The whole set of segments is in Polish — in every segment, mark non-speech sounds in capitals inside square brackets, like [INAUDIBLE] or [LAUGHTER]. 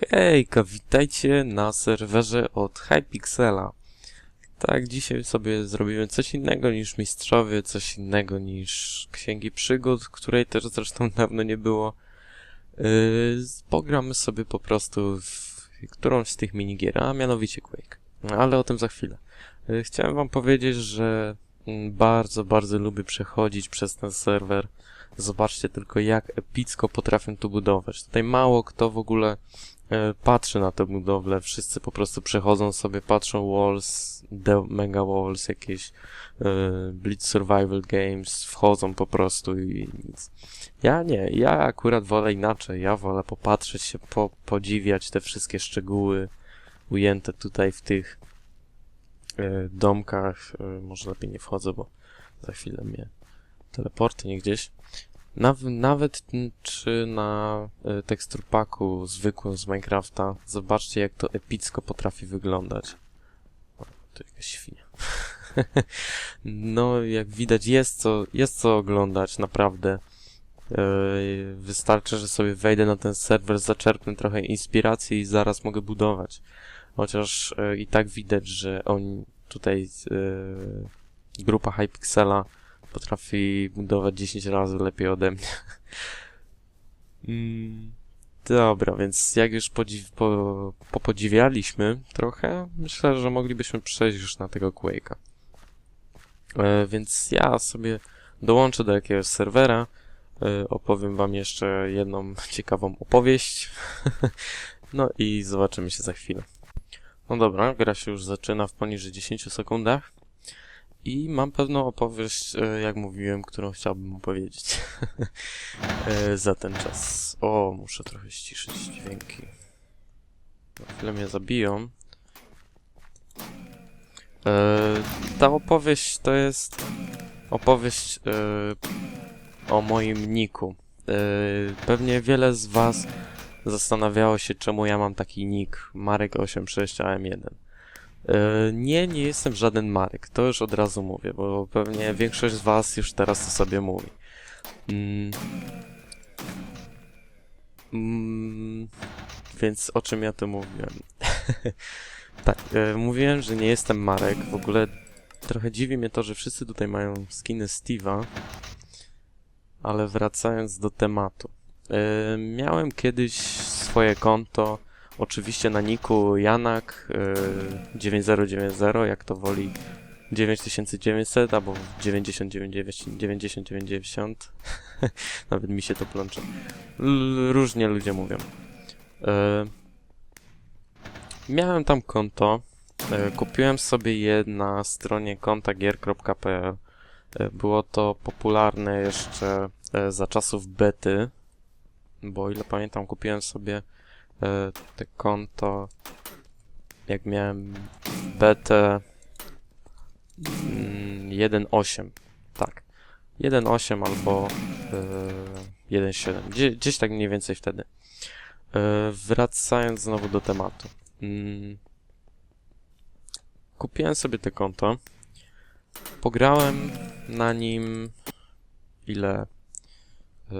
Hejka, witajcie na serwerze od Hypixela. Tak, dzisiaj sobie zrobimy coś innego niż mistrzowie, coś innego niż księgi przygód, której też zresztą dawno nie było. Yy, pogramy sobie po prostu w którąś z tych minigier, a mianowicie Quake. Ale o tym za chwilę. Yy, chciałem wam powiedzieć, że mm, bardzo, bardzo lubię przechodzić przez ten serwer. Zobaczcie tylko, jak epicko potrafię tu budować. Tutaj mało kto w ogóle patrzy na tę budowlę. Wszyscy po prostu przechodzą sobie, patrzą walls, mega walls, jakieś e, Blitz Survival Games, wchodzą po prostu i nic. Ja nie, ja akurat wolę inaczej. Ja wolę popatrzeć się, po, podziwiać te wszystkie szczegóły ujęte tutaj w tych e, domkach. E, może lepiej nie wchodzę, bo za chwilę mnie teleporty nie gdzieś. Naw nawet czy na y, teksturpaku zwykłym z Minecrafta, zobaczcie jak to epicko potrafi wyglądać. O, to jakaś świnia. [LAUGHS] no, jak widać jest co, jest co oglądać, naprawdę. Yy, wystarczy, że sobie wejdę na ten serwer, zaczerpnę trochę inspiracji i zaraz mogę budować. Chociaż yy, i tak widać, że oni tutaj yy, grupa Hypixela potrafi budować 10 razy lepiej ode mnie. Mm, Dobra, więc jak już podziw po, popodziwialiśmy trochę, myślę, że moglibyśmy przejść już na tego Quake'a. E, więc ja sobie dołączę do jakiegoś serwera, e, opowiem wam jeszcze jedną ciekawą opowieść, [LAUGHS] no i zobaczymy się za chwilę. No dobra, gra się już zaczyna w poniżej 10 sekundach. I mam pewną opowieść, e, jak mówiłem, którą chciałbym opowiedzieć [LAUGHS] e, za ten czas. O, muszę trochę ściszyć dźwięki. Na chwilę mnie zabiją. E, Ta opowieść to jest opowieść o moim niku. Pewnie wiele z was zastanawiało się, czemu ja mam taki nick Marek86AM1. E, Nie, nie jestem żaden Marek, to już od razu mówię, bo pewnie większość z was już teraz to sobie mówi. Mm. Mm. Więc o czym ja tu mówiłem? [LAUGHS] tak, e, mówiłem, że nie jestem Marek, w ogóle trochę dziwi mnie to, że wszyscy tutaj mają skiny Steve'a, ale wracając do tematu. E, miałem kiedyś swoje konto, Oczywiście na niku Janak y, 9090, jak to woli 9900 albo 9990, 9090. [LAUGHS] Nawet mi się to plącze. L różnie ludzie mówią. Y, miałem tam konto. Y, kupiłem sobie je na stronie kontagier.pl. Y, było to popularne jeszcze y, za czasów bety, bo ile pamiętam kupiłem sobie e, te konto jak miałem BT mm, 1.8 tak. 1.8 albo e, 1.7 Gdzie, gdzieś tak mniej więcej wtedy. E, wracając znowu do tematu. Mm, kupiłem sobie te konto. Pograłem na nim ile? E,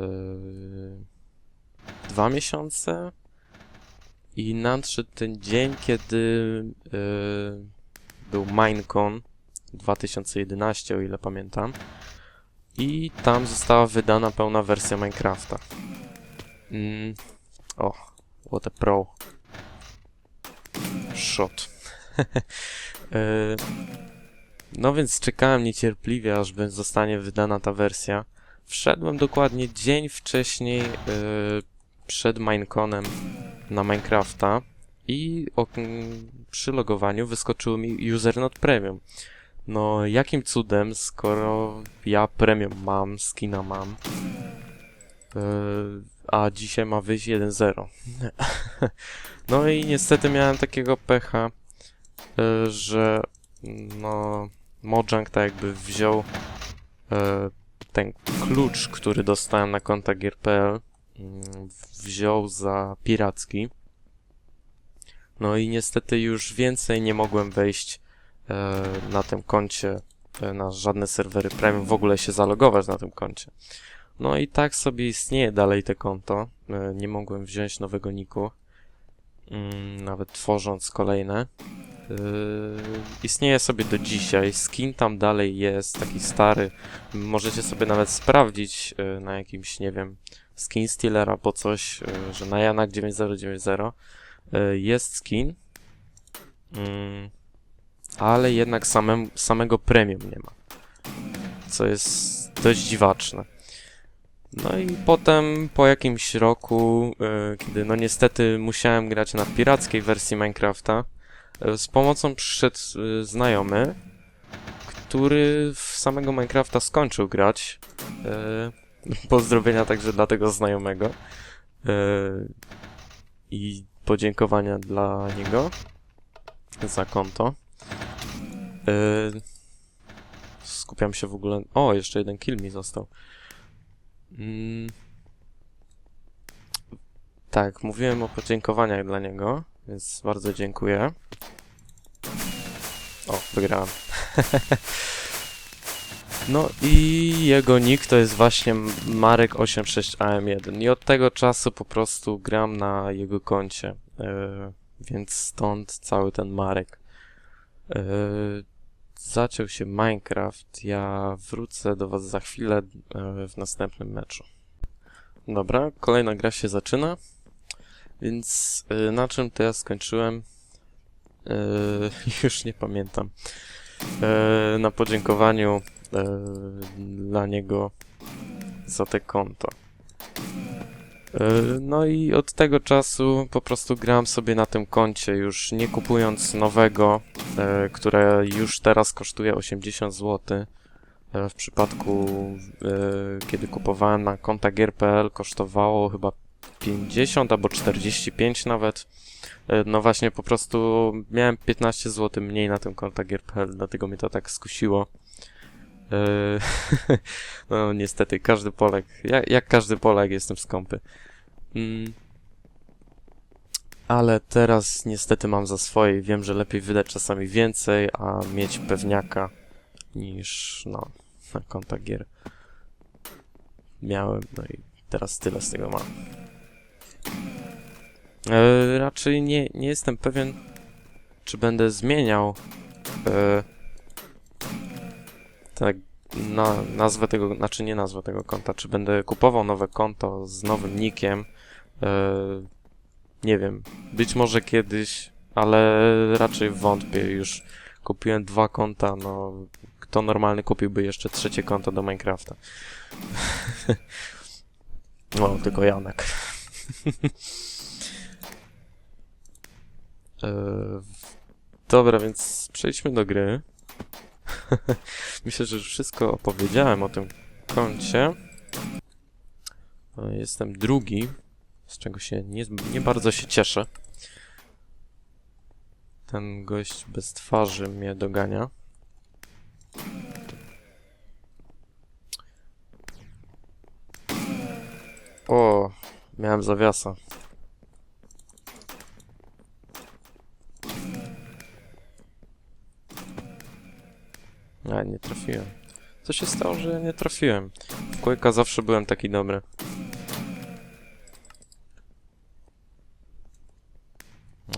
dwa miesiące i nadszedł ten dzień, kiedy yy, był Minecon 2011, o ile pamiętam. I tam została wydana pełna wersja Minecrafta. Mm. O, what a pro. Shot. yy, [LAUGHS] no więc czekałem niecierpliwie, aż zostanie wydana ta wersja. Wszedłem dokładnie dzień wcześniej yy, przed Mineconem na Minecrafta i o, przy logowaniu wyskoczyło mi user not premium. No, jakim cudem, skoro ja premium mam, skina mam, yy, a dzisiaj ma wyjść 1.0. [LAUGHS] no i niestety miałem takiego pecha, yy, że no, Mojang tak jakby wziął yy, ten klucz, który dostałem na konta gier.pl wziął za piracki. No i niestety już więcej nie mogłem wejść e, na tym koncie e, na żadne serwery premium, w ogóle się zalogować na tym koncie. No i tak sobie istnieje dalej te konto. E, nie mogłem wziąć nowego niku. mm, nawet tworząc kolejne. Istnieje sobie do dzisiaj. Skin tam dalej jest, taki stary. Możecie sobie nawet sprawdzić na jakimś, nie wiem, skin stealer albo coś, yy, że na Janak 9090 yy, jest skin, mm, ale jednak samem, samego premium nie ma. Co jest dość dziwaczne. No i potem po jakimś roku, yy, kiedy no niestety musiałem grać na pirackiej wersji Minecrafta, z pomocą przyszedł znajomy, który w samego Minecrafta skończył grać. Pozdrowienia także dla tego znajomego. Yy, I podziękowania dla niego za konto. Yy, skupiam się w ogóle... O, jeszcze jeden kill mi został. Mm. Tak, mówiłem o podziękowaniach dla niego, więc bardzo dziękuję. O, wygrałem. [LAUGHS] no i jego nick to jest właśnie Marek86AM1 i od tego czasu po prostu gram na jego koncie, yy, więc stąd cały ten Marek. Yy, się Minecraft. Ja wrócę do Was za chwilę e, w następnym meczu. Dobra, kolejna gra się zaczyna. Więc e, na czym to ja skończyłem? E, [LAUGHS] już nie pamiętam. E, na podziękowaniu e, dla niego za te konto. E, No i od tego czasu po prostu gram sobie na tym koncie, już nie kupując nowego, e, które już teraz kosztuje 80 zł. E, W przypadku, e, kiedy kupowałem na konta gier.pl kosztowało chyba 50 albo 45 nawet. E, No właśnie, po prostu miałem 15 zł mniej na tym konta gier.pl, dlatego mnie to tak skusiło. E, [LAUGHS] No niestety, każdy Polek, jak, jak każdy Polak jestem skąpy. Mm. Ale teraz niestety mam za swoje wiem, że lepiej wydać czasami więcej, a mieć pewniaka niż no, na konta gier. Miałem, no i teraz tyle z tego mam. E, raczej nie, nie jestem pewien, czy będę zmieniał e, tak na, nazwę tego, znaczy nie nazwę tego konta, czy będę kupował nowe konto z nowym nickiem. E, nie wiem, być może kiedyś, ale raczej wątpię. Już kupiłem dwa konta, no kto normalny kupiłby jeszcze trzecie konto do Minecrafta? [LAUGHS] no, tylko Janek. [LAUGHS] e, dobra, więc przejdźmy do gry. [LAUGHS] Myślę, że już wszystko opowiedziałem o tym koncie. E, Jestem drugi, z czego się nie, nie bardzo się cieszę. Ten gość bez twarzy mnie dogania. O, miałem zawiasa. A, nie trafiłem. Co się stało, że nie trafiłem? W Quake'a zawsze byłem taki dobry.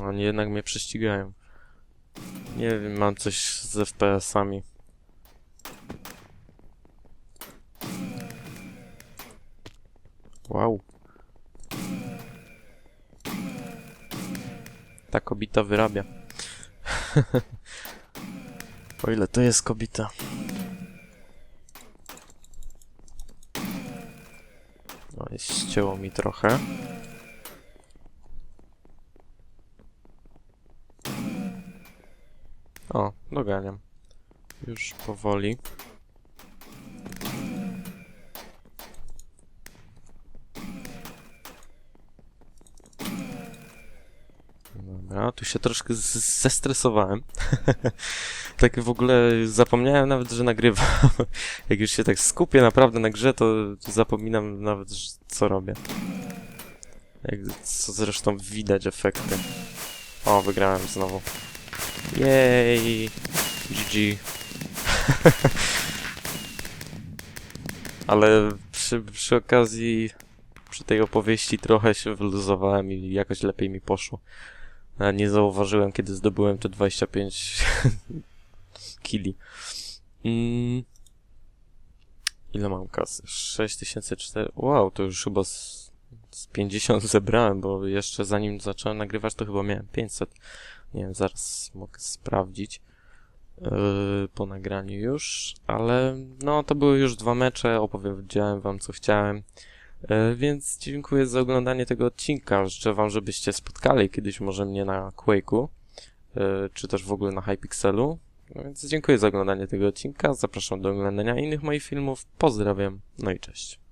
Oni jednak mnie prześcigają. Nie wiem, mam coś z FPS-ami. Wow. Ta kobita wyrabia. [LAUGHS] o ile to jest kobita. No i ścięło mi trochę. O, doganiam. Już powoli. Dobra, tu się troszkę zestresowałem. [LAUGHS] tak w ogóle zapomniałem nawet, że nagrywam. [LAUGHS] Jak już się tak skupię naprawdę na grze, to zapominam nawet, co robię. Jak, co zresztą widać efekty. O, wygrałem znowu. Jej! GG. [LAUGHS] Ale przy, przy okazji przy tej opowieści trochę się wyluzowałem i jakoś lepiej mi poszło. Nie zauważyłem, kiedy zdobyłem te 25 [LAUGHS] kili. Mm. Ile mam kasy? 6004. Wow, to już chyba z, z 50 [LAUGHS] zebrałem, bo jeszcze zanim zacząłem nagrywać, to chyba miałem 500. Nie wiem, zaraz mogę sprawdzić yy, po nagraniu już, ale no to były już dwa mecze, opowiedziałem wam co chciałem. E, Więc dziękuję za oglądanie tego odcinka. Życzę Wam, żebyście spotkali kiedyś może mnie na Quake'u, e, czy też w ogóle na Hypixelu. No Więc dziękuję za oglądanie tego odcinka. Zapraszam do oglądania innych moich filmów. Pozdrawiam, no i cześć.